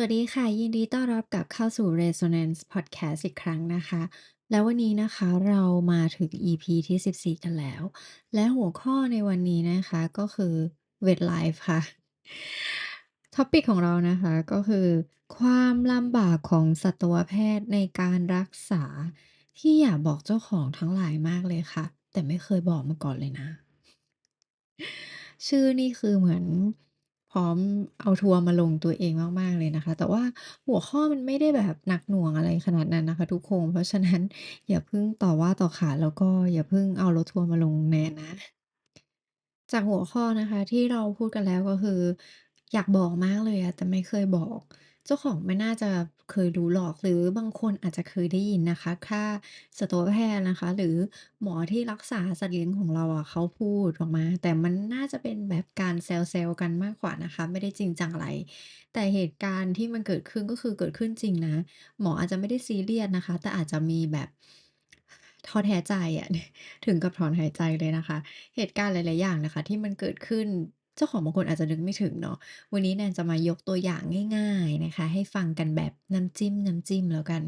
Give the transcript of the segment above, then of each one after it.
สวัสดีค่ะ ยินดีต้อนรับกลับเข้าสู่ Resonance Podcast อีกครั้งนะคะ แล้ววันนี้นะคะเรามาถึง EP ที่ 14 กันแล้ว และหัวข้อในวันนี้นะคะก็คือ Vet Life ค่ะ Topic ของเรานะคะก็คือ ความลำบากของสัตวแพทย์ในการรักษา ที่อยากบอกเจ้าของทั้งหลายมากเลยค่ะ แต่ไม่เคยบอกมาก่อนเลยนะ ชื่อนี่คือเหมือน ร้อมเอาทัวร์มาลงตัวเองมาก ๆ เลยนะคะ แต่ว่าหัวข้อมันไม่ได้แบบหนักหน่วงอะไรขนาดนั้นนะคะ ทุกคน เพราะฉะนั้นอย่าเพิ่งต่อว่าต่อขานแล้วก็อย่าเพิ่งเอารถทัวร์มาลงแนนนะ จากหัวข้อนะคะที่เราพูดกันแล้วก็คือ อยากบอกมากเลยอะแต่ไม่เคยบอก เจ้าของไม่น่าจะ เคยรู้หรอก หรือบางคนอาจจะเคยได้ยินนะคะ ถ้าสัตวแพทย์นะคะ หรือหมอที่รักษาสัตว์เลี้ยงของเราอะเขาพูดออกมา แต่มันน่าจะเป็นแบบการแซว ๆ กันมากกว่านะคะ ไม่ได้จริงจังอะไร แต่เหตุการณ์ที่มันเกิดขึ้น ก็คือเกิดขึ้นจริงนะ หมออาจจะไม่ได้ซีเรียสนะคะ แต่อาจจะมีแบบ ท้อแท้ใจอะ ถึงกับถอนหายใจเลยนะคะ เหตุการณ์หลาย ๆ อย่างนะคะ ที่มันเกิดขึ้น เจ้าของบางคนอาจจะนึกไม่ถึงเนาะวันนี้แนนจะมายกตัวอย่างง่าย ๆนะคะ ให้ฟังกันแบบน้ำจิ้มๆแล้วกัน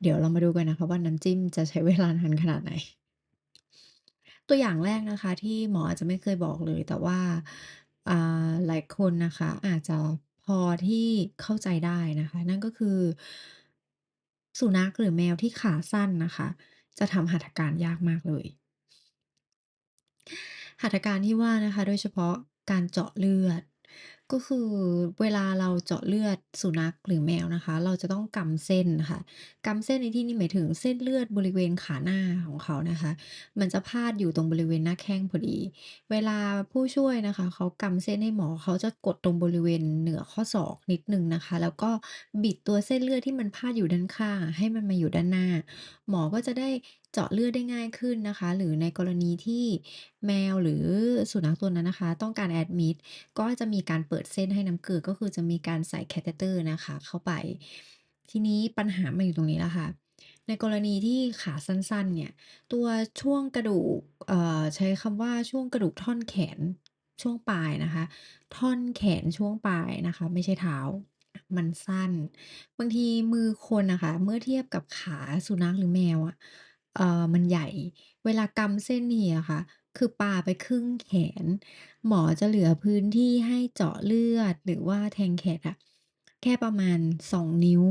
เดี๋ยวเรามาดูกันนะคะว่าน้ำจิ้มจะใช้เวลานานขนาดไหน ตัวอย่างแรกนะคะที่หมออาจจะไม่เคยบอกเลย แต่ว่าหลายคนนะคะอาจจะพอที่เข้าใจได้นะคะ นั่นก็คือ สุนัขหรือแมวที่ขาสั้นนะคะ จะทำหัตถการยากมากเลยหัตถการที่ว่านะคะ โดยเฉพาะ การเจาะเลือด ก็คือเวลาเราเจาะเลือดสุนัขหรือแมวนะคะ เราจะต้องกำเส้นค่ะกำเส้นในที่นี้หมายถึงเส้นเลือดบริเวณขาหน้าของเขานะคะ มันจะพาดอยู่ตรงบริเวณหน้าแข้งพอดี เวลาผู้ช่วยนะคะ เขากำเส้นให้หมอเขาจะกดตรงบริเวณเหนือข้อศอกนิดหนึ่งนะคะ แล้วก็บิดตัวเส้นเลือดที่มันพาดอยู่ด้านข้าง ให้มันมาอยู่ด้านหน้า หมอก็จะได้เจาะเลือดได้ง่ายขึ้นนะคะ หรือในกรณีที่แมวหรือสุนัขตัวนั้นนะคะ ต้องการแอดมิตก็จะมีการเปิดเส้นให้น้ำเกลือก็คือจะมีการใส่ Catheter นะคะ เข้าไป ทีนี้ปัญหามันอยู่ตรงนี้แหละค่ะในกรณีที่ขาสั้นๆ เนี่ย ตัวช่วงกระดูกเอ่อใช้คำว่าช่วงกระดูกท่อนแขนช่วงปลายนะคะ ท่อนแขนช่วงปลายนะคะ ไม่ใช่เท้า มันสั้น บางทีมือคนนะคะ เมื่อเทียบกับขาสุนัขหรือแมวอะ เอ่อ มันใหญ่ เวลากำเส้นที่อะค่ะ คือปาไปครึ่งแขน หมอจะเหลือพื้นที่ให้เจาะเลือด หรือว่าแทงแขนอะ แค่ประมาณ 2 นิ้ว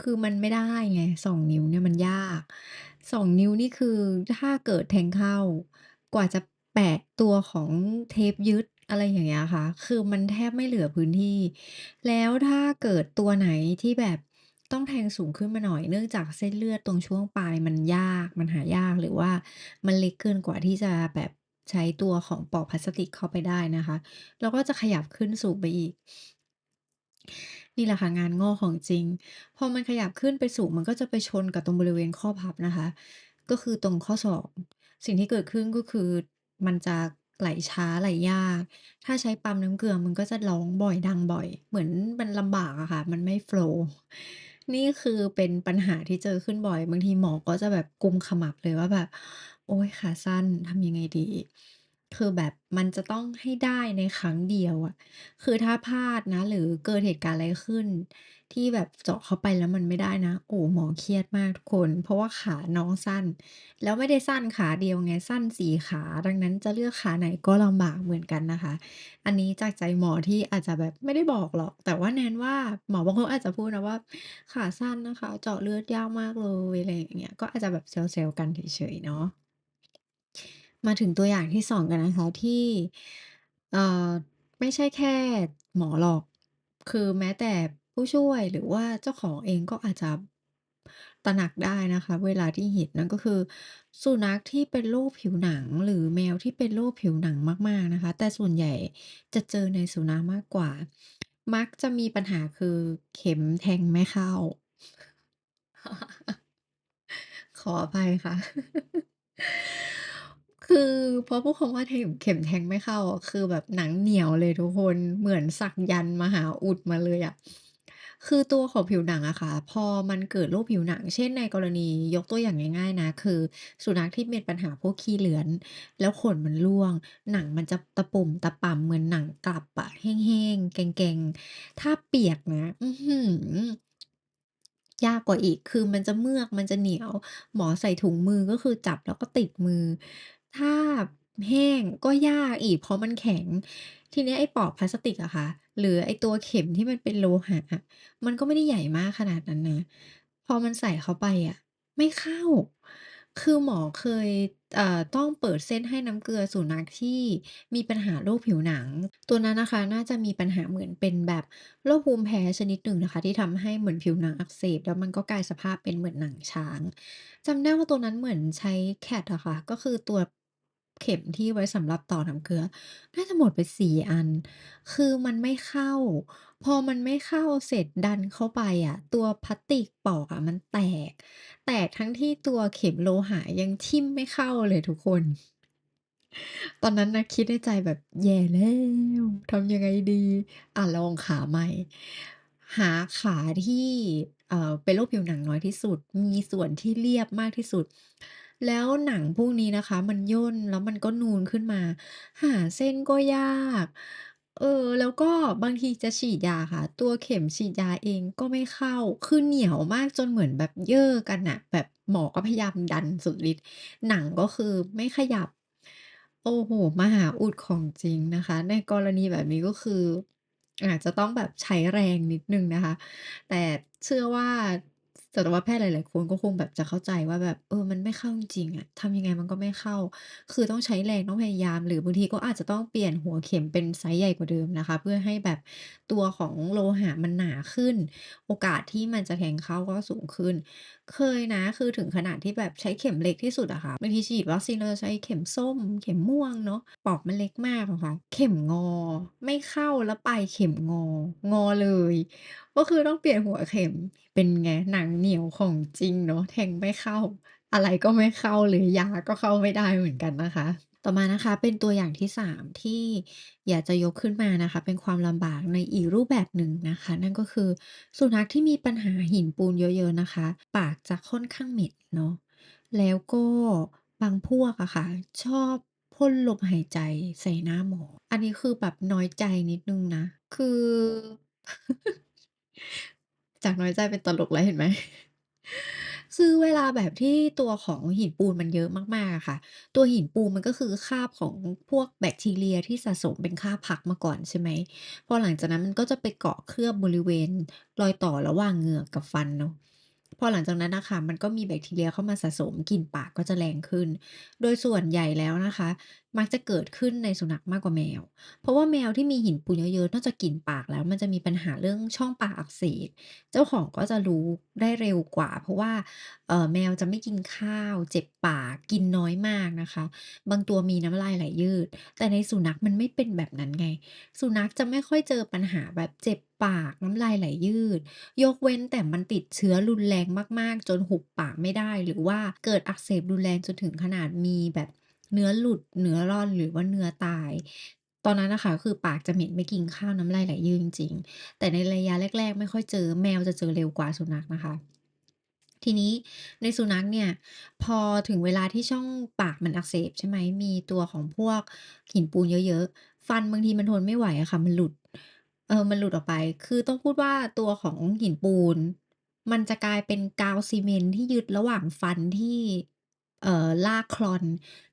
คือมันไม่ได้ไง 2 นิ้วเนี่ยมันยาก 2 นิ้วนี่คือถ้าเกิดแทงเข้า กว่าจะแปะตัวของเทปยึด อะไรอย่างเงี้ยค่ะ คือมันแทบไม่เหลือพื้นที่ แล้วถ้าเกิดตัวไหนที่แบบ ต้องแทงสูงขึ้นมาหน่อยเนื่องจากเส้นเลือดตรงช่วงปลายมันยากมันหายากหรือว่ามันเล็กเกินกว่าที่จะแบบใช้ตัวของปอกพลาสติกเข้าไปได้นะคะเราก็จะขยับขึ้นสูงไปอีก นี่แหละค่ะงานงอกของจริง พอมันขยับขึ้นไปสูงมันก็จะไปชนกับตรงบริเวณข้อพับนะคะ ก็คือตรงข้อศอกสิ่งที่เกิดขึ้นก็คือมันจะไหลช้าไหลยาก ถ้าใช้ปั๊มน้ำเกลือมันก็จะร้องบ่อยดังบ่อย เหมือนมันลำบากอะค่ะ มันไม่โฟล์ นี่คือเป็นปัญหาที่เจอขึ้นบ่อย บางทีหมอก็จะแบบกุมขมับเลยว่าแบบ"โอ๊ย ขาสั้น ทำยังไงดี?"คือแบบมันจะต้องให้ได้ในครั้งเดียวอะ คือถ้าพลาดนะ หรือเกิดเหตุการณ์อะไรขึ้น ที่แบบเจาะเข้าไปแล้วมันไม่ได้นะ โอ้หมอเครียดมากทุกคน เพราะว่าขาน้องสั้น แล้วไม่ได้สั้นขาเดียวไงสั้น4ขา ดังนั้นจะเลือกขาไหนก็ลำบากเหมือนกันนะคะ อันนี้จากใจหมอที่อาจจะแบบไม่ได้บอกหรอก แต่ว่าแนนว่าหมอบางคนอาจจะพูดนะว่า"ขาสั้นนะคะ เจาะเลือดยากมากเลย"อะไรอย่างเงี้ยก็อาจจะแบบแซวๆกันเฉยๆเนาะมาถึงตัวอย่างที่2กันนะคะที่เอ่อไม่ใช่แค่หมอหรอก คือแม้แต่ ผู้ช่วย หรือว่าเจ้าของเองก็อาจจะตระหนักได้นะคะ เวลาที่เห็นนั่นก็คือ สุนัขที่เป็นโรคผิวหนัง หรือแมวที่เป็นโรคผิวหนังมาก ๆ นะคะ แต่ส่วนใหญ่จะเจอในสุนัขมากกว่า มักจะมีปัญหาคือเข็มแทงไม่เข้า ขออภัยค่ะ คือพอพูดคำว่าเข็มเข็มแทงไม่เข้าอะคือแบบหนังเหนียวเลยทุกคน เหมือนสักยันต์มหาอุดมาเลยอะ คือตัวของผิวหนังอะค่ะ พอมันเกิดโรคผิวหนัง เช่น ในกรณียกตัวอย่างง่าย ๆ นะ คือสุนัขที่มีปัญหาพวกขี้เลื้อน แล้วขนมันร่วง หนังมันจะตะปุ่มตะป่ำเหมือนหนังกลับอะแห้งๆ แกร็งๆ ถ้าเปียกนะ อื้อฮือ ยากกว่าอีก คือมันจะเมือก มันจะเหนียว หมอใส่ถุงมือ ก็คือจับแล้วก็ติดมือ ถ้าแห้งก็ยากอีก เพราะมันแข็ง ทีเนี้ยไอ้ปลอกพลาสติกอะค่ะ หรือไอตัวเข็มที่มันเป็นโลหะอะมันก็ไม่ได้ใหญ่มากขนาดนั้นนะ พอมันใส่เข้าไปอะไม่เข้า คือหมอเคยเอ่อต้องเปิดเส้นให้น้ำเกลือสุนัขที่มีปัญหาโรคผิวหนัง ตัวนั้นนะคะ น่าจะมีปัญหาเหมือนเป็นแบบโรคภูมิแพ้ชนิดหนึ่งนะคะ ที่ทำให้เหมือนผิวหนังอักเสบ แล้วมันก็กลายสภาพเป็นเหมือนหนังช้างจำได้ว่าตัวนั้นเหมือนใช้ CAT อะค่ะ ก็คือตัว เข็มที่ไว้สำหรับต่อน้ำเกลือ น่าจะหมดไป 4 อัน คือมันไม่เข้า พอมันไม่เข้าเสร็จดันเข้าไปอะ ตัวพลาสติกปลอกอะมันแตก แตกทั้งที่ตัวเข็มโลหะยังทิ่มไม่เข้าเลยทุกคน ตอนนั้นนะคิดในใจแบบแย่แล้วทำยังไงดีอะลองขาใหม่ หาขาที่เอ่อเป็นโรคผิวหนังน้อยที่สุด มีส่วนที่เรียบมากที่สุด แล้วหนังพวกนี้นะคะ มันย่นแล้วมันก็นูนขึ้นมา หาเส้นก็ยาก เออ แล้วก็บางทีจะฉีดยาค่ะ ตัวเข็มฉีดยาเองก็ไม่เข้า คือเหนียวมากจนเหมือนแบบเย่อกันน่ะแบบหมอก็พยายามดันสุดฤทธิ์หนังก็คือไม่ขยับ โอ้โฮมหาอุดของจริงนะคะ ในกรณีแบบนี้ก็คืออาจจะต้องแบบใช้แรงนิดหนึ่งนะคะ แต่เชื่อว่า สัตวแพทย์หลาย ๆ คนก็คงแบบจะเข้าใจว่าแบบ เออ มันไม่เข้าจริงๆอะทำยังไงมันก็ไม่เข้า คือต้องใช้แรงต้องพยายาม หรือบางทีก็อาจจะต้องเปลี่ยนหัวเข็มเป็นไซซ์ใหญ่กว่าเดิมนะคะ เพื่อให้แบบตัวของโลหะมันหนาขึ้น โอกาสที่มันจะแทงเข้าก็สูงขึ้น เคยนะ คือถึงขนาดที่แบบใช้เข็มเล็กที่สุดอะค่ะบางทีฉีดวัคซีนเราจะใช้เข็มส้ม เข็มม่วงเนาะปอกมันเล็กมากอะค่ะ เข็มงอ ไม่เข้าแล้วไปเข็มงอ งอเลย ก็คือต้องเปลี่ยนหัวเข็ม เป็นไง หนังเหนียวของจริงเนาะ แทงไม่เข้า อะไรก็ไม่เข้าเลยยาก็เข้าไม่ได้เหมือนกันนะคะ ต่อมานะคะเป็นตัวอย่างที่ 3 ที่อยากจะยกขึ้นมานะคะ เป็นความลำบากในอีกรูปแบบหนึ่งนะคะ นั่นก็คือสุนัขที่มีปัญหาหินปูนเยอะๆนะคะ ปากจะค่อนข้างเหม็นเนาะ แล้วก็บางพวกอะค่ะ ชอบพ่นลมหายใจใส่หน้าหมอ อันนี้คือแบบน้อยใจนิดนึงนะ คือ จากน้อยใจเป็นตลกแล้วเห็นไหมคือเวลาแบบที่ตัวของหินปูนมันเยอะมากๆค่ะ ตัวหินปูนมันก็คือคราบของพวกแบคทีเรียที่สะสมเป็นคราบพักมาก่อนใช่ไหม พอหลังจากนั้นมันก็จะไปเกาะเคลือบบริเวณรอยต่อระหว่างเหงือกกับฟันเนาะ พอหลังจากนั้นนะคะ มันก็มีแบคทีเรียเข้ามาสะสมกลิ่นปากก็จะแรงขึ้น โดยส่วนใหญ่แล้วนะคะ มักจะเกิดขึ้นในสุนัขมากกว่าแมว เพราะว่าแมวที่มีหินปูนเยอะๆนอกจากกลิ่นปากแล้ว มันจะมีปัญหาเรื่องช่องปากอักเสบ เจ้าของก็จะรู้ได้เร็วกว่า เพราะว่าเออแมวจะไม่กินข้าว เจ็บปากกินน้อยมากนะคะ บางตัวมีน้ำลายไหลยืด แต่ในสุนัขมันไม่เป็นแบบนั้นไง สุนัขจะไม่ค่อยเจอปัญหาแบบเจ็บปากน้ำลายไหลยืด ยกเว้นแต่มันติดเชื้อรุนแรงมากๆ จนหุบปากไม่ได้ หรือว่าเกิดอักเสบรุนแรงจนถึงขนาดมีแบบ เนื้อหลุดเนื้อร่อนหรือว่าเนื้อตาย ตอนนั้นนะคะคือปากจะเหม็นไม่กินข้าวน้ำลายไหลยืดจริงๆแต่ในระยะแรก ๆ ไม่ค่อยเจอแมวจะเจอเร็วกว่าสุนัขนะคะทีนี้ในสุนัขเนี่ยพอถึงเวลาที่ช่องปากมันอักเสบใช่ไหมมีตัวของพวกหินปูนเยอะๆ ฟันบางทีมันทนไม่ไหวอะค่ะ มันหลุดเออมันหลุดออกไป คือต้องพูดว่าตัวของหินปูน มันจะกลายเป็นกาวซีเมนที่ยึดระหว่างฟันที่ เอ่อลากคลอน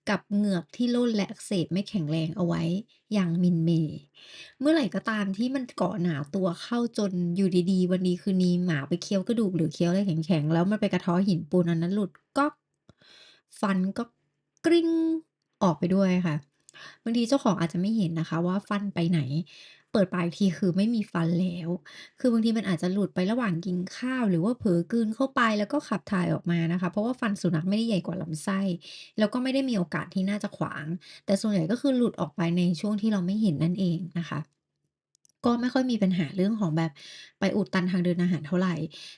กับเหงือกที่ร่นและอักเสบไม่แข็งแรงเอาไว้อย่างมินเหม่เมื่อไหร่ก็ตามที่มันเกาะหนาตัวเข้าจนอยู่ดีๆ วันดีคืนดีหมาไปเคี้ยวกระดูกหรือเคี้ยวอะไรแข็งๆ แล้วมันไปกระทาะหินปูนอันนั้นหลุดก๊อกฟันก็กริ๊งออกไปด้วยค่ะบางทีเจ้าของอาจจะไม่เห็นนะคะว่าฟันไปไหน เปิดมาอีกทีคือไม่มีฟันแล้ว คือบางทีมันอาจจะหลุดไประหว่างกินข้าว หรือว่าเผลอกลืนเข้าไปแล้วก็ขับถ่ายออกมานะคะ เพราะว่าฟันสุนัขไม่ได้ใหญ่กว่าลำไส้ แล้วก็ไม่ได้มีโอกาสที่น่าจะขวาง แต่ส่วนใหญ่ก็คือหลุดออกไปในช่วงที่เราไม่เห็นนั่นเองนะคะก็ไม่ค่อยมีปัญหาเรื่องของแบบไปอุดตันทางเดินอาหารเท่าไหร่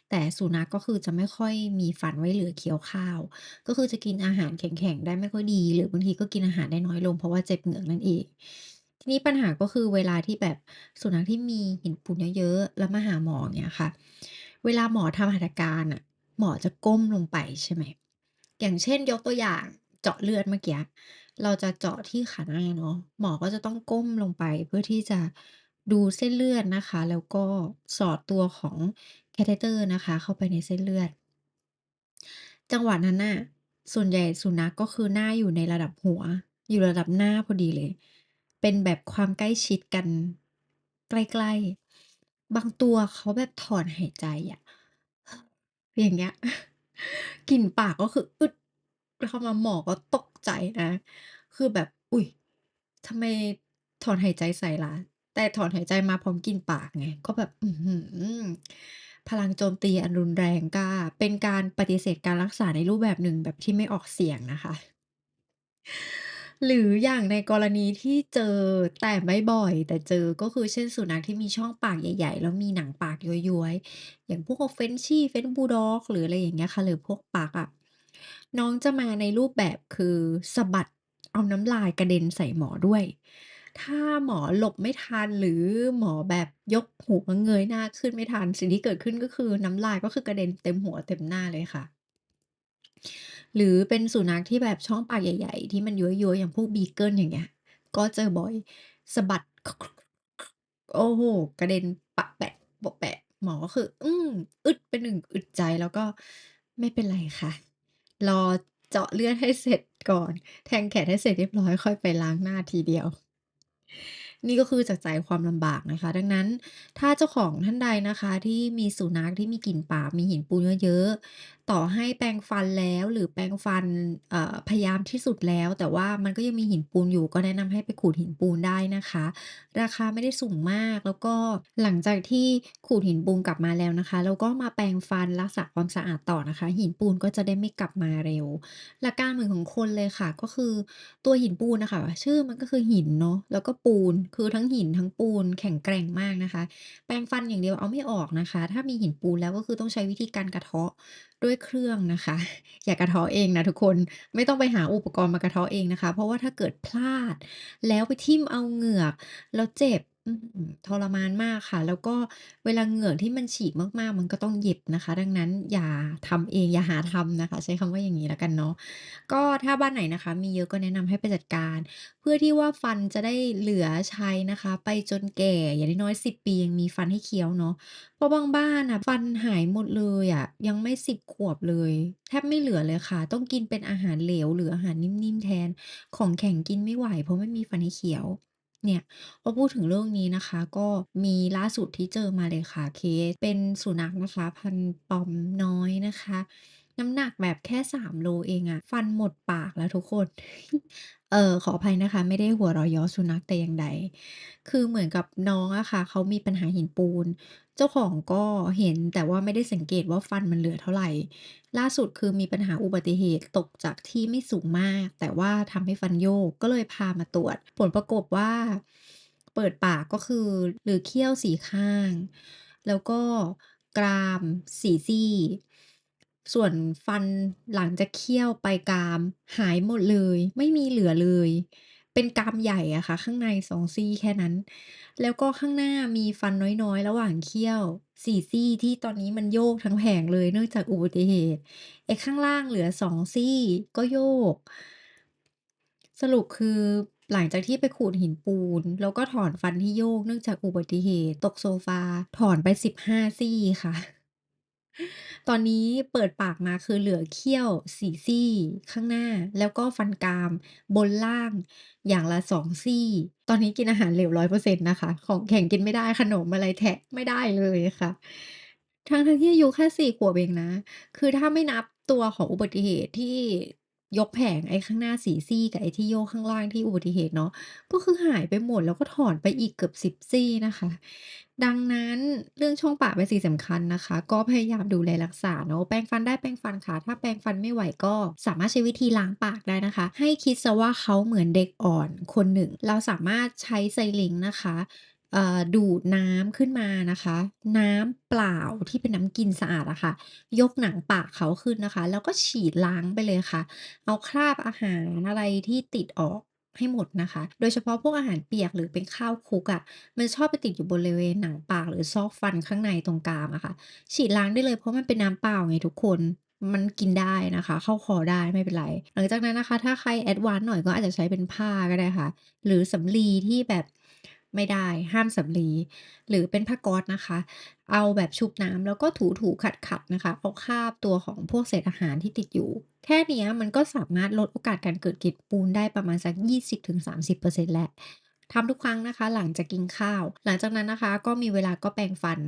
แต่สุนัขก็คือจะไม่ค่อยมีฟันไว้เหลือเคี้ยวข้าว ก็คือจะกินอาหารแข็งๆ ได้ไม่ค่อยดี หรือบางทีก็กินอาหารได้น้อยลงเพราะว่าเจ็บเหงือกนั่นเอง ทีนี้ปัญหาก็คือเวลาที่แบบสุนัขที่มีหินปูนเยอะๆแล้วมาหาหมอเงี้ยค่ะ เวลาหมอทำหัตถการน่ะ หมอจะก้มลงไปใช่ไหม อย่างเช่นยกตัวอย่างเจาะเลือดเมื่อกี้ เราจะเจาะที่ขาหน้าเนาะ หมอก็จะต้องก้มลงไปเพื่อที่จะดูเส้นเลือดนะคะ แล้วก็สอดตัวของ Catheter นะคะ เข้าไปในเส้นเลือด จังหวะนั้นน่ะ ส่วนใหญ่สุนัขก็คือหน้าอยู่ในระดับหัว อยู่ระดับหน้าพอดีเลย เป็นแบบความใกล้ชิดกัน ใกล้ ๆ บางตัวเขาแบบถอนหายใจอะ อย่างเงี้ย กลิ่นปากก็คือ อึด เข้ามา หมอก็ตกใจนะ คือแบบ อุ๊ย ทำไมถอนหายใจใส่ล่ะ แต่ถอนหายใจมาพร้อมกลิ่นปากไง ก็แบบ อื้อฮือ พลังโจมตีอันรุนแรงกล้า เป็นการปฏิเสธการรักษาในรูปแบบหนึ่ง แบบที่ไม่ออกเสียงนะคะ หรืออย่างในกรณีที่เจอ แต่ไม่บ่อย แต่เจอ ก็คือ เช่น สุนัขที่มีช่องปากใหญ่ ๆ แล้วมีหนังปากย้วย ๆ อย่างพวก Frenchie French Bulldog หรืออะไรอย่างเงี้ยค่ะ หรือพวก Pug อะ น้องจะมาในรูปแบบ คือสะบัดเอาน้ำลายกระเด็นใส่หมอด้วย ถ้าหมอหลบไม่ทัน หรือหมอแบบยกหัวเงยหน้าขึ้นไม่ทัน สิ่งที่เกิดขึ้น ก็คือน้ำลาย ก็คือกระเด็นเต็มหัวเต็มหน้าเลยค่ะ หรือเป็นสุนัขที่แบบช่องปากใหญ่ ๆ ที่มันย้วยๆอย่างพวก Beagle อย่างเงี้ย ก็เจอบ่อยสะบัด โอ้โฮกระเด็นปะแปะโปะแปะ หมอก็คือ อืมอึดไปหนึ่งอึดใจแล้วก็ไม่เป็นไรค่ะ รอเจาะเลือดให้เสร็จก่อน แทงแขนให้เสร็จเรียบร้อยค่อยไปล้างหน้าทีเดียว นี่ก็คือจากใจความลำบากนะคะ ดังนั้นถ้าเจ้าของท่านใดนะคะที่มีสุนัขที่มีกลิ่นปากมีหินปูนเยอะๆต่อให้แปรงฟันแล้วหรือแปรงฟันพยายามที่สุดแล้ว แต่ว่ามันก็ยังมีหินปูนอยู่ก็แนะนำให้ไปขูดหินปูนได้นะคะ ราคาไม่ได้สูงมากแล้วก็หลังจากที่ขูดหินปูนกลับมาแล้วนะคะเราก็มาแปรงฟันรักษาความสะอาดต่อนะคะ หินปูนก็จะได้ไม่กลับมาเร็ว หลักการเหมือนของคนเลยค่ะก็คือตัวหินปูนนะคะ ชื่อมันก็คือหินเนาะแล้วก็ปูนคือทั้งหินทั้งปูนแข็งแกร่งมากนะคะ แปรงฟันอย่างเดียวเอาไม่ออกนะคะ ถ้ามีหินปูนแล้วก็คือต้องใช้วิธีการกระเทาะด้วยเครื่องนะคะ อย่ากระเทาะเองนะทุกคนไม่ต้องไปหาอุปกรณ์มากระเทาะเองนะคะ เพราะว่าถ้าเกิดพลาด แล้วไปทิ่มเอาเหงือกแล้วเจ็บ อื้อฮือทรมานมากค่ะ แล้วก็เวลาเหงือกที่มันฉีกมาก ๆ มันก็ต้องเย็บนะคะ ดังนั้นอย่าทำเอง อย่าหาทำนะคะ ใช้คำว่าอย่างงี้แล้วกันเนาะ ก็ถ้าบ้านไหนนะคะมีเยอะ ก็แนะนำให้ไปจัดการ เพื่อที่ว่าฟันจะได้เหลือใช้นะคะ ไปจนแก่ อย่างน้อย ๆ 10 ปียังมีฟันให้เคี้ยวเนาะ เพราะบางบ้านน่ะฟันหายหมดเลยอะ ยังไม่ 10 ขวบเลย แทบไม่เหลือเลยค่ะ ต้องกินเป็นอาหารเหลว หรืออาหารนิ่ม ๆ แทน ของแข็งกินไม่ไหว เพราะไม่มีฟันให้เคี้ยว เนี่ยพอพูดถึงเรื่องนี้นะคะ ก็มีล่าสุดที่เจอมาเลยค่ะเคสเป็นสุนัขนะคะ พันธุ์ Pom น้อยนะคะ น้ำหนักแบบแค่3โลเองอะฟันหมดปากแล้วทุกคน เออขออภัยนะคะ ไม่ได้หัวเราะเยาะสุนัขแต่อย่างใด คือเหมือนกับน้องอะค่ะเขามีปัญหาหินปูน จ้าของก็เห็นแต่ว่าไม่ได้สังเกตว่าฟันมันเหลือเท่าไหร่ ล่าสุดคือมีปัญหาอุบัติเหตุตกจากที่ไม่สูงมาก แต่ว่าทำให้ฟันโยกก็เลยพามาตรวจ ผลปรากฏว่า เปิดปากก็คือหลือเขี้ยว4ข้าง แล้วก็กราม4ซี่ ส่วนฟันหลังจากเคี้ยวไปกราม หายหมดเลย ไม่มีเหลือเลย เป็นกามใหญ่อะค่ะ ข้างใน 2 ซี่แค่นั้น แล้วก็ข้างหน้ามีฟันน้อย ๆ ระหว่างเขี้ยว 4 ซี่ที่ตอนนี้มันโยกทั้งแผงเลยเนื่องจากอุบัติเหตุไอ้ข้างล่างเหลือ 2 ซี่ก็โยก สรุปคือหลังจากที่ไปขูดหินปูน แล้วก็ถอนฟันที่โยกเนื่องจากอุบัติเหตุ ตกโซฟาถอนไป 15 ซี่ค่ะ ตอนนี้เปิดปากมาคือเหลือเขี้ยว 4 ซี่ข้างหน้า แล้วก็ฟันกรามบนล่างอย่างละ 2 ซี่ ตอนนี้กินอาหารเหลวร้อยเปอร์เซ็นต์นะคะ ของแข็งกินไม่ได้ขนมอะไรแทะไม่ได้เลยค่ะ ทั้งๆที่อายุแค่สี่ขวบเองนะ คือถ้าไม่นับตัวของอุบัติเหตุที่ ยกแผงไอ้ข้างหน้า4ซี่กับไอ้ที่โยกข้างล่างที่อุบัติเหตุเนาะก็คือหายไปหมดแล้วก็ถอนไปอีกเกือบ10ซี่นะคะ ดังนั้นเรื่องช่องปากเป็นสิ่งสำคัญนะคะ ก็พยายามดูแลรักษาเนาะแปรงฟันได้แปรงฟันค่ะ ถ้าแปรงฟันไม่ไหวก็สามารถใช้วิธีล้างปากได้นะคะ ให้คิดเสียว่าเขาเหมือนเด็กอ่อนคนหนึ่ง เราสามารถใช้ Syringe นะคะ เอ่อดูดน้ำขึ้นมานะคะ น้ำเปล่าที่เป็นน้ำกินสะอาดอะค่ะ ยกหนังปากเขาขึ้นนะคะ แล้วก็ฉีดล้างไปเลยค่ะ เอาคราบอาหารอะไรที่ติดออกให้หมดนะคะ โดยเฉพาะพวกอาหารเปียกหรือเป็นข้าวคลุกอะมันชอบไปติดอยู่บริเวณหนังปากหรือซอกฟันข้างในตรงกรามอะค่ะ ฉีดล้างได้เลยเพราะมันเป็นน้ำเปล่าไงทุกคน มันกินได้นะคะ เข้าคอได้ไม่เป็นไร หลังจากนั้นนะคะ ถ้าใคร Advance หน่อยก็อาจจะใช้เป็นผ้าก็ได้ค่ะ หรือสำลีที่แบบ ไม่ได้ห้ามสำลีหรือเป็นผ้าก๊อซนะคะ เอาแบบชุบน้ำแล้วก็ถูๆขัดๆนะคะเอาคาบตัวของพวกเศษอาหารที่ติดอยู่ แค่นี้มันก็สามารถลดโอกาสการเกิดกลิดปูนได้ประมาณสัก 20-30%แล้วทำทุกครั้งนะคะ หลังจากกินข้าว หลังจากนั้นนะคะ ก็มีเวลาก็แปรงฟัน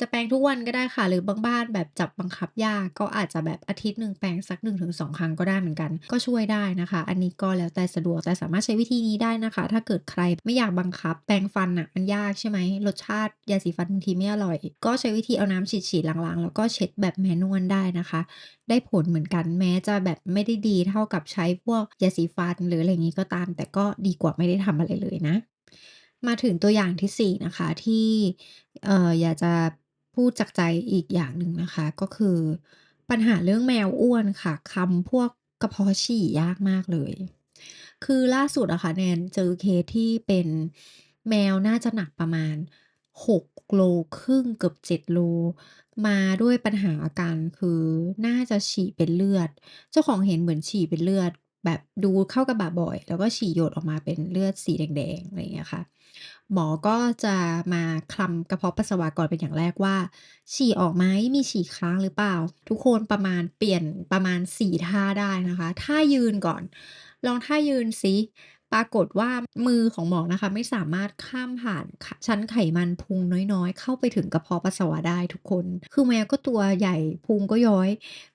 จะแปรงทุกวันก็ได้ค่ะ หรือบางบ้านแบบจับบังคับยากก็อาจจะแบบอาทิตย์หนึ่งแปรงสัก 1-2 ครั้งก็ได้เหมือนกัน ก็ช่วยได้นะคะ อันนี้ก็แล้วแต่สะดวกแต่สามารถใช้วิธีนี้ได้นะคะ ถ้าเกิดใครไม่อยากบังคับ แปรงฟันน่ะมันยากใช่ไหมรสชาติยาสีฟันบางทีไม่อร่อย ก็ใช้วิธีเอาน้ำฉีดๆล้างๆ แล้วก็เช็ดแบบ manual ได้นะคะ ได้ผลเหมือนกันแม้จะแบบไม่ได้ดีเท่ากับใช้พวกยาสีฟันหรืออะไรงี้ก็ตาม แต่ก็ดีกว่าไม่ได้ทำอะไรเลยนะ มาถึงตัวอย่างที่4นะคะที่เอออยากจะ พูดจากใจอีกอย่างหนึ่งนะคะ ก็คือ ปัญหาเรื่องแมวอ้วนค่ะคำพวกกระเพาะฉี่ยากมากเลย คือล่าสุดอะค่ะแนนเจอเคสที่เป็นแมวน่าจะหนักประมาณ6โลครึ่งเกือบ7โล มาด้วยปัญหาอาการคือน่าจะฉี่เป็นเลือด เจ้าของเห็นเหมือนฉี่เป็นเลือด แบบดูเข้ากระบาบ่อย แล้วก็ฉี่หยดออกมาเป็นเลือดสีแดงๆอะไรอย่างเงี้ยค่ะ หมอก็จะมาคลำกระเพาะปัสสาวะก่อนเป็นอย่างแรกว่า ฉี่ออกไหมมีฉี่ค้างหรือเปล่า ทุกคนประมาณเปลี่ยนประมาณสี่ท่าได้นะคะท่ายืนก่อน ลองท่ายืนสิ ปรากฏว่ามือของหมอนะคะ ไม่สามารถข้ามผ่านชั้นไขมันพุงน้อยๆ เข้าไปถึงกระเพาะปัสสาวะได้ทุกคน คือแมวก็ตัวใหญ่พุงก็ย้อย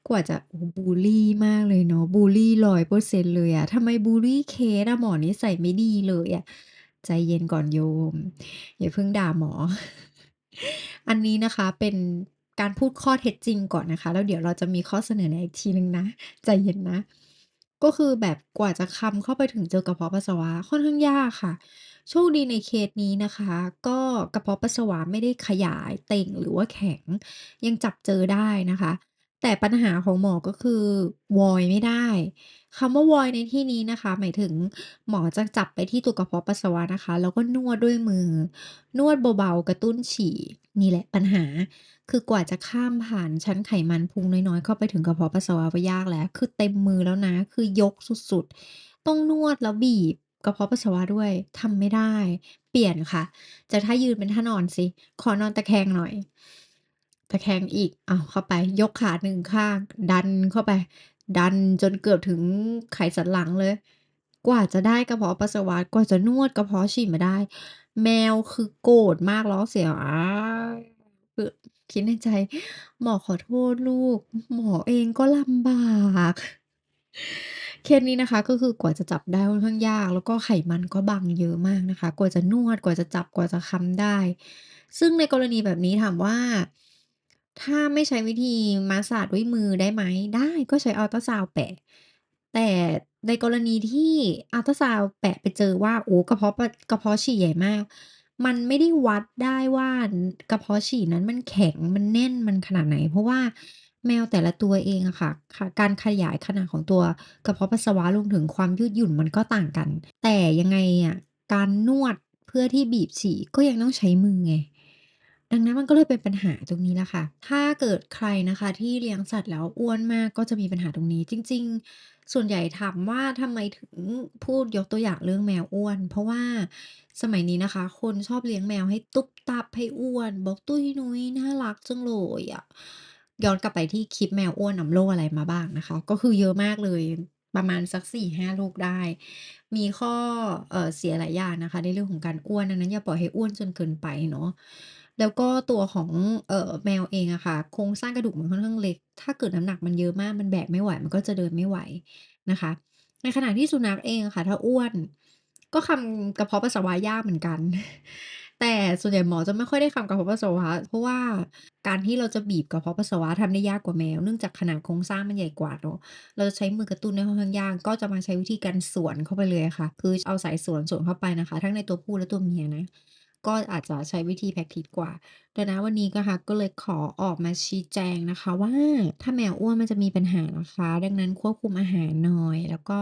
กว่าจะบุลลีมากเลยเนาะบุลลี100%เปอร์เซ็นเลยอะทำไมบุลลีเคสอะหมอนิสัยไม่ดีเลยอะใจเย็นก่อนโยม อย่าเพิ่งด่าหมอ อันนี้นะคะเป็นการพูดข้อเท็จจริงก่อนนะคะ แล้วเดี๋ยวเราจะมีข้อเสนอแนะอีกทีหนึ่งนะ ใจเย็นนะ ก็คือแบบกว่าจะคำเข้าไปถึงเจอกระเพาะปัสสาวะค่อนข้างยากค่ะ โชคดีในเคสนี้นะคะ ก็กระเพาะปัสสาวะไม่ได้ขยายเต่งหรือว่าแข็ง ยังจับเจอได้นะคะ แต่ปัญหาของหมอก็คือ void ไม่ได้คำว่า void ในที่นี้นะคะ หมายถึงหมอจะจับไปที่ตัวกระเพาะปัสสาวะนะคะ แล้วก็นวดด้วยมือ นวดเบาๆกระตุ้นฉี่นี่แหละปัญหา คือกว่าจะข้ามผ่านชั้นไขมันพุงน้อยๆ เข้าไปถึงกระเพาะปัสสาวะก็ยากแล้ว คือเต็มมือแล้วนะ คือยกสุดๆ ต้องนวดแล้วบีบกระเพาะปัสสาวะด้วยทำไม่ได้ เปลี่ยนค่ะจากท่ายืนเป็นท่านอนสิ ขอนอนตะแคงหน่อย ตะแคงอีกเอาเข้าไป ยกขา1ข้าง ดันเข้าไป ดันจนเกือบถึงไขสันหลังเลย กว่าจะได้กระเพาะปัสสาวะ กว่าจะนวดกระเพาะฉี่มาได้ แมวคือโกรธมากร้องเสียงคือคิดในใจ"หมอขอโทษลูก หมอเองก็ลำบาก"เคสนี้นะคะ ก็คือกว่าจะจับได้ค่อนข้างยาก แล้วก็ไขมันก็บังเยอะมากนะคะ กว่าจะนวดกว่าจะจับกว่าจะคลำได้ ซึ่งในกรณีแบบนี้ถามว่า ถ้าไม่ใช้วิธีมัสาจด้วยมือได้ไหมได้ก็ใช้อัลตราซาวด์แปะแต่ ในกรณีที่อัลตราซาวแปะไปเจอว่า โอ้กระเพาะกระเพาะฉี่ใหญ่มาก มันไม่ได้วัดได้ว่ากระเพาะฉี่นั้นมันแข็งมันแน่นมันขนาดไหน เพราะว่าแมวแต่ละตัวเองอะค่ะ การขยายขนาดของตัวกระเพาะปัสสาวะรวมถึงความยืดหยุ่นมันก็ต่างกัน แต่ยังไงอะการนวดเพื่อที่บีบฉี่ก็ยังต้องใช้มือไง ดังนั้นมันก็เลยเป็นปัญหาตรงนี้แหละค่ะ ถ้าเกิดใครนะคะที่เลี้ยงสัตว์แล้วอ้วนมากก็จะมีปัญหาตรงนี้ จริง ๆ ส่วนใหญ่ถามว่าทำไมถึงพูดยกตัวอย่างเรื่องแมวอ้วน เพราะว่าสมัยนี้นะคะ คนชอบเลี้ยงแมวให้ตุ๊บตับให้อ้วน บอกตุ้ยนุ้ยน่ารักจังเลยอะย้อนกลับไปที่คลิปแมวอ้วนนำโรคอะไรมาบ้างนะคะ ก็คือเยอะมากเลยประมาณสัก4-5โรคได้ มีข้อเออเสียหลายอย่างนะคะ ในเรื่องของการอ้วนดังนั้นอย่าปล่อยให้อ้วนจนเกินไปเนาะ แล้วก็ตัวของเอ่อแมวเองอะค่ะโครงสร้างกระดูกมันค่อนข้างเล็ก ถ้าเกิดน้ำหนักมันเยอะมากมันแบกไม่ไหว มันก็จะเดินไม่ไหวนะคะ ในขณะที่สุนัขเองอะค่ะ ถ้าอ้วน ก็คำกระเพาะปัสสาวะยากเหมือนกัน แต่ส่วนใหญ่หมอจะไม่ค่อยได้คำกระเพาะปัสสาวะ เพราะว่าการที่เราจะบีบกระเพาะปัสสาวะทำได้ยากกว่าแมวเนื่องจากขนาดโครงสร้างมันใหญ่กว่าเนาะเราจะใช้มือกระตุ้นได้ค่อนข้างยากก็จะมาใช้วิธีการสวนเข้าไปเลยค่ะ คือเอาสายสวนสวนเข้าไปนะคะ ทั้งในตัวผู้และตัวเมียนะ ก็อาจจะใช้วิธีแพ็กทิสกว่าแต่ณวันนี้นะคะ ก็เลยขอออกมาชี้แจงนะคะว่า ถ้าแมวอ้วนมันจะมีปัญหานะคะ ดังนั้นควบคุมอาหารหน่อย แล้วก็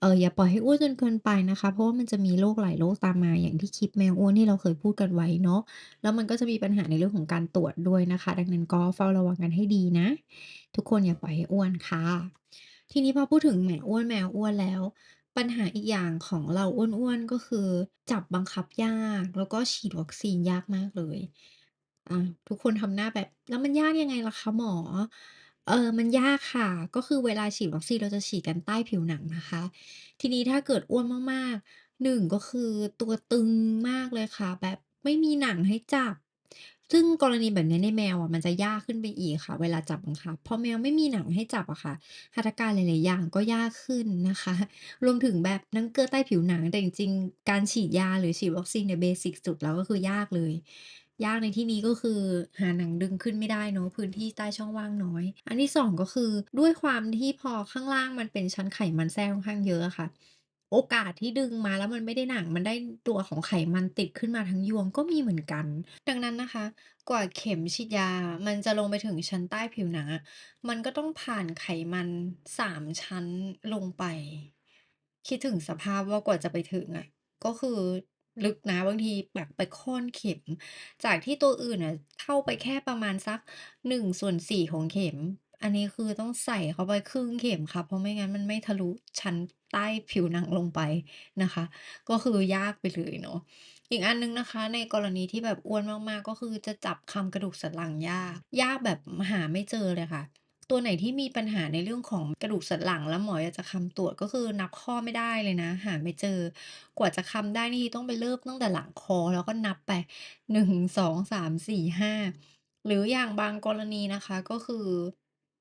เอออย่าปล่อยให้อ้วนจนเกินไปนะคะ เพราะว่ามันจะมีโรคหลายโรคตามมา อย่างที่คลิปแมวอ้วนที่เราเคยพูดกันไว้เนาะ แล้วมันก็จะมีปัญหาในเรื่องของการตรวจด้วยนะคะ ดังนั้นก็เฝ้าระวังกันให้ดีนะ ทุกคนอย่าปล่อยให้อ้วนค่ะ ทีนี้พอพูดถึงแหมอ้วนแมวอ้วนแล้ว ปัญหาอีกอย่างของเราอ้วนๆ ก็คือ จับบังคับยาก แล้วก็ฉีดวัคซีนยากมากเลยอาทุกคนทำหน้าแบบ แล้วมันยากยังไงล่ะคะหมอ เออมันยากค่ะ ก็คือเวลาฉีดวัคซีนเราจะฉีดกันใต้ผิวหนังนะคะ ทีนี้ถ้าเกิดอ้วนมากๆหนึ่งก็คือตัวตึงมากเลยค่ะ แบบไม่มีหนังให้จับ ซึ่งกรณีแบบนี้ในแมวอะมันจะยากขึ้นไปอีกค่ะ เวลาจับบังคับพอแมวไม่มีหนังให้จับอะค่ะหัตถการหลาย ๆ อย่างก็ยากขึ้นนะคะ รวมถึงแบบน้ำเกลือใต้ผิวหนังแต่จริงๆการฉีดยาหรือฉีดวัคซีนเนี่ยเบสิกสุดแล้วก็คือยากเลย ยากในที่นี้ก็คือหาหนังดึงขึ้นไม่ได้เนาะพื้นที่ใต้ช่องว่างน้อย อันที่2ก็คือด้วยความที่พอข้างล่างมันเป็นชั้นไขมันแทรกค่อนข้างเยอะอะค่ะ โอกาสที่ดึงมาแล้วมันไม่ได้หนัง มันได้ตัวของไขมันติดขึ้นมาทั้งยวงก็มีเหมือนกัน ดังนั้นนะคะ กว่าเข็มฉีดยา มันจะลงไปถึงชั้นใต้ผิวหนังมันก็ต้องผ่านไขมัน3ชั้นลงไป คิดถึงสภาพว่ากว่าจะไปถึงอะก็คือลึกนะบางทีแบบไปค่อนเข็ม จากที่ตัวอื่นน่ะเข้าไปแค่ประมาณสัก1/4ของเข็ม อันนี้คือต้องใส่เข้าไปครึ่งเข็มค่ะเพราะไม่งั้นมันไม่ทะลุชั้นใต้ผิวหนังลงไปนะคะ ก็คือยากไปเลยเนาะอีกอันหนึ่งนะคะ ในกรณีที่แบบอ้วนมากๆ ก็คือจะจับคำกระดูกสันหลังยาก ยากแบบหาไม่เจอเลยค่ะ ตัวไหนที่มีปัญหาในเรื่องของกระดูกสันหลัง แล้วหมออยากจะคำตรวจก็คือนับข้อไม่ได้เลยนะ หาไม่เจอ กว่าจะคำได้นี่ต้องไปเริ่มตั้งแต่หลังคอ แล้วก็นับไป1 2 3 4 5หรืออย่างบางกรณีนะคะก็คือ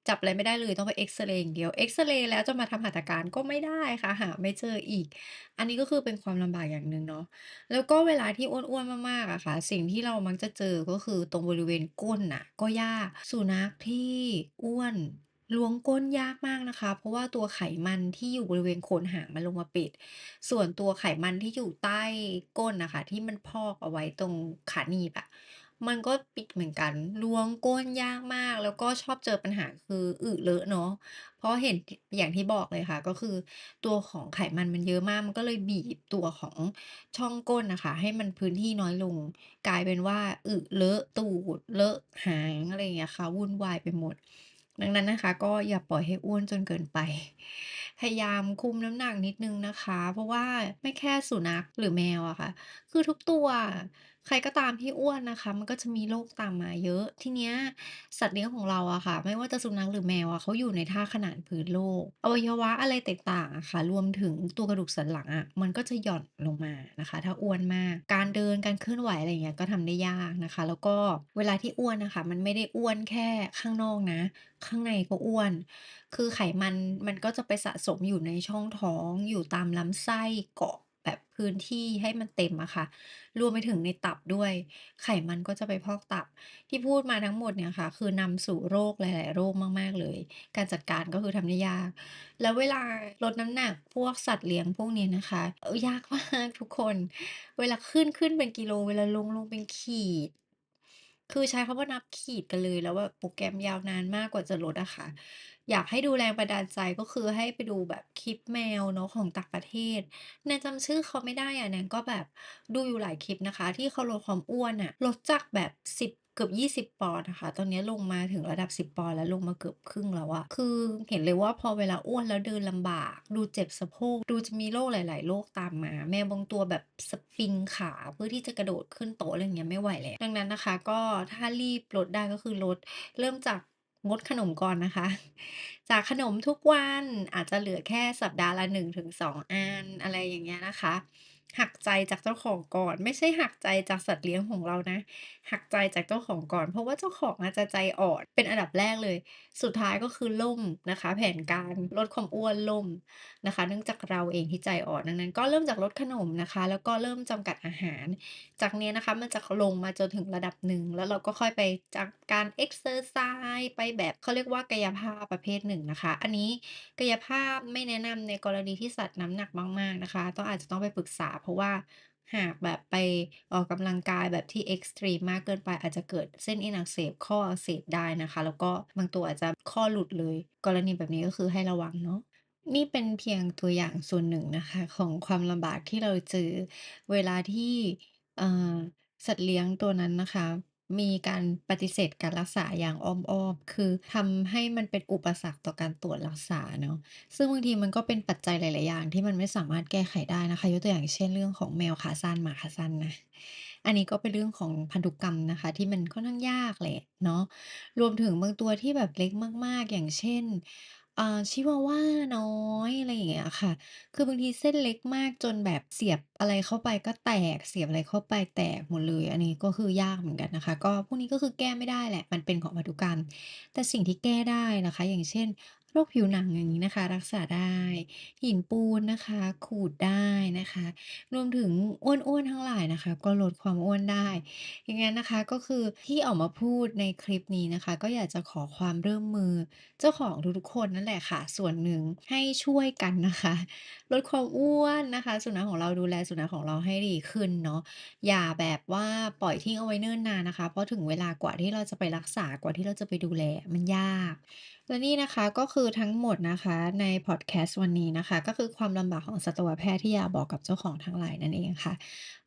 จับอะไรไม่ได้เลยต้องไปเอ็กซเรย์อย่างเดียวเอ็กซเรย์แล้วจะมาทำหัตถการก็ไม่ได้ค่ะ หาไม่เจออีก อันนี้ก็คือเป็นความลำบากอย่างหนึ่งเนาะแล้วก็เวลาที่อ้วนๆมากๆอะค่ะ สิ่งที่เรามักจะเจอก็คือตรงบริเวณก้นน่ะ ก็ยากสุนัขที่อ้วนล้วงก้นยากมากนะคะ เพราะว่าตัวไขมันที่อยู่บริเวณโคนหางมันลงมาปิด ส่วนตัวไขมันที่อยู่ใต้ก้นน่ะค่ะที่มันพอกเอาไว้ตรงขาหนีบอะ มันก็ปิดเหมือนกันล้วงก้นยากมาก แล้วก็ชอบเจอปัญหาคืออึเลอะเนาะเพราะเห็นอย่างที่บอกเลยค่ะ ก็คือตัวของไขมันมันเยอะมาก มันก็เลยบีบตัวของช่องก้นนะคะ ให้มันพื้นที่น้อยลง กลายเป็นว่าอึเลอะตูดเลอะหางอะไรอย่างเงี้ยค่ะวุ่นวายไปหมด ดังนั้นนะคะ ก็อย่าปล่อยให้อ้วนจนเกินไป พยายามคุมน้ำหนักนิดนึงนะคะ เพราะว่าไม่แค่สุนัขหรือแมวอะค่ะ คือทุกตัวใครก็ตามที่อ้วนนะคะ มันก็จะมีโรคตามมาเยอะ ทีเนี้ยสัตว์เลี้ยงของเราอะค่ะ ไม่ว่าจะสุนัขหรือแมวอะเขาอยู่ในท่าขนานพื้นโลก อวัยวะอะไรต่างๆอะค่ะ รวมถึงตัวกระดูกสันหลังอะมันก็จะหย่อนลงมานะคะ ถ้าอ้วนมาก การเดินการเคลื่อนไหวอะไรเงี้ยก็ทำได้ยากนะคะ แล้วก็เวลาที่อ้วนนะคะ มันไม่ได้อ้วนแค่ข้างนอกนะ ข้างในก็อ้วน คือไขมันมันก็จะไปสะสมอยู่ในช่องท้อง อยู่ตามลำไส้เกาะแบบพื้นที่ให้มันเต็มอะค่ะ รวมไปถึงในตับด้วย ไขมันก็จะไปพอกตับ ที่พูดมาทั้งหมดเนี่ยค่ะ คือนำสู่โรคหลาย ๆ โรคมาก ๆ เลย การจัดการก็คือทำได้ยาก แล้วเวลาลดน้ำหนักพวกสัตว์เลี้ยงพวกนี้นะคะเออยากมากทุกคน เวลาขึ้นขึ้นเป็นกิโล เวลาลงลงเป็นขีด คือใช้คำว่านับขีดกันเลย แล้วแบบโปรแกรมยาวนานมากกว่าจะลดอะค่ะ อยากให้ดูแรงบันดาลใจก็คือให้ไปดูแบบคลิปแมวเนาะของต่างประเทศแนนจำชื่อเขาไม่ได้อะแนนก็แบบดูอยู่หลายคลิปนะคะ ที่เขาลดความอ้วนอะลดจากแบบ 10เกือบ 20 ปอนด์อะคะ ตอนนี้ลงมาถึงระดับ 10 ปอนด์แล้วลงมาเกือบครึ่งแล้วอะคือเห็นเลยว่าพอเวลาอ้วนแล้วเดินลำบาก ดูเจ็บสะโพก ดูจะมีโรคหลาย ๆ โรคตามมา แมวบางตัวแบบสปริงขาเพื่อที่จะกระโดดขึ้นโต๊ะอะไรเงี้ยไม่ไหวแล้ว ดังนั้นนะคะ ก็ถ้ารีบลดได้ก็คือลด เริ่มจาก งดขนมก่อนนะคะ จากขนมทุกวันอาจจะเหลือแค่สัปดาห์ละ 1-2 อันอะไรอย่างเงี้ยนะคะ หักใจจากเจ้าของก่อน ไม่ใช่หักใจจากสัตว์เลี้ยงของเรานะ หักใจจากเจ้าของก่อน เพราะว่าเจ้าของอาจจะใจอ่อนเป็นอันดับแรกเลย สุดท้ายก็คือล่มนะคะ แผนการลดความอ้วนล่มนะคะ เนื่องจากเราเองที่ใจอ่อนดังนั้น ก็เริ่มจากลดขนมนะคะ แล้วก็เริ่มจำกัดอาหาร จากนี้นะคะมันจะลงมาจนถึงระดับหนึ่งแล้วเราก็ค่อยไปจากการเอ็กซ์เซอร์ไซส์ไปแบบเขาเรียกว่ากายภาพประเภทหนึ่งนะคะ อันนี้กายภาพไม่แนะนำในกรณีที่สัตว์น้ำหนักมากๆนะคะ ต้องอาจจะต้องไปปรึกษาเพราะว่าหากแบบไปออกกำลังกายแบบที่เอ็กซ์ตรีมมากเกินไปอาจจะเกิดเส้นเอ็นอักเสบข้ออักเสบได้นะคะ แล้วก็บางตัวอาจจะข้อหลุดเลย กรณีแบบนี้ก็คือให้ระวังเนาะนี่เป็นเพียงตัวอย่างส่วนหนึ่งนะคะ ของความลำบากที่เราเจอเวลาที่สัตว์เลี้ยงตัวนั้นนะคะ มีการปฏิเสธการรักษาอย่างอ้อม ๆ คือทำให้มันเป็นอุปสรรคต่อการตรวจรักษาเนาะ ซึ่งบางทีมันก็เป็นปัจจัยหลาย ๆ อย่างที่มันไม่สามารถแก้ไขได้นะคะ ยกตัวอย่างเช่น เรื่องของแมวขาสั้นหมาขาสั้นนะ อันนี้ก็เป็นเรื่องของพันธุกรรมนะคะ ที่มันค่อนข้างยากแหละเนาะ รวมถึงบางตัวที่แบบเล็กมาก ๆ อย่างเช่น อ่า ชิวาวาน้อย อะไรอย่างเงี้ยค่ะ คือบางทีเส้นเล็กมากจนแบบเสียบอะไรเข้าไปก็แตก เสียบอะไรเข้าไปแตกหมดเลย อันนี้ก็คือยากเหมือนกันนะคะ ก็พวกนี้ก็คือแก้ไม่ได้แหละ มันเป็นของพันธุกรรม แต่สิ่งที่แก้ได้นะคะ อย่างเช่น โรคผิวหนังอย่างนี้นะคะ รักษาได้ หินปูนนะคะ ขูดได้นะคะ รวมถึงอ้วนๆทั้งหลายนะคะ ก็ลดความอ้วนได้อย่างงั้นนะคะก็คือที่ออกมาพูดในคลิปนี้นะคะ ก็อยากจะขอความร่วมมือ เจ้าของทุกๆคนนั่นแหละค่ะ ส่วนหนึ่งให้ช่วยกันนะคะ ลดความอ้วนนะคะ สุนัขของเราดูแลสุนัขของเราให้ดีขึ้นเนาะอย่าแบบว่าปล่อยทิ้งเอาไว้เนิ่นนานนะคะ เพราะถึงเวลากว่าที่เราจะไปรักษากว่าที่เราจะไปดูแลมันยากและนี่นะคะก็คือทั้งหมดนะคะในพอดแคสต์วันนี้นะคะ ก็คือความลำบากของสัตวแพทย์ที่อยากบอกกับเจ้าของทั้งหลายนั่นเองค่ะ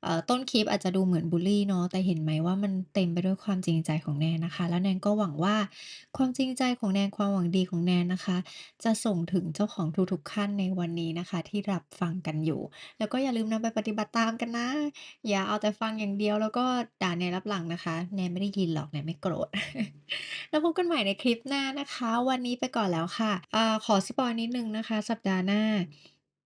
เอ่อต้นคลิปอาจจะดูเหมือนบุลลี่เนาะแต่เห็นไหมว่ามันเต็มไปด้วยความจริงใจของแนนนะคะ แล้วแนนก็หวังว่าความจริงใจของแนนความหวังดีของแนนนะคะ จะส่งถึงเจ้าของทุกๆท่านในวันนี้นะคะ ที่รับฟังกันอยู่ แล้วก็อย่าลืมนำไปปฏิบัติตามกันนะ อย่าเอาแต่ฟังอย่างเดียวแล้วก็ด่าแนนรับหลังนะคะ แนนไม่ได้ยินหรอกแนนไม่โกรธ แล้วพบกันใหม่ในคลิปหน้านะคะ วันนี้ไปก่อนแล้วค่ะอ่าขอสปอยนิดนึงนะคะ สัปดาห์หน้า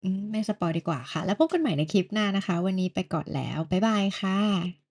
อืม ไม่สปอยดีกว่าค่ะ แล้วพบกันใหม่ในคลิปหน้านะคะ วันนี้ไปก่อนแล้ว บ๊ายบายค่ะ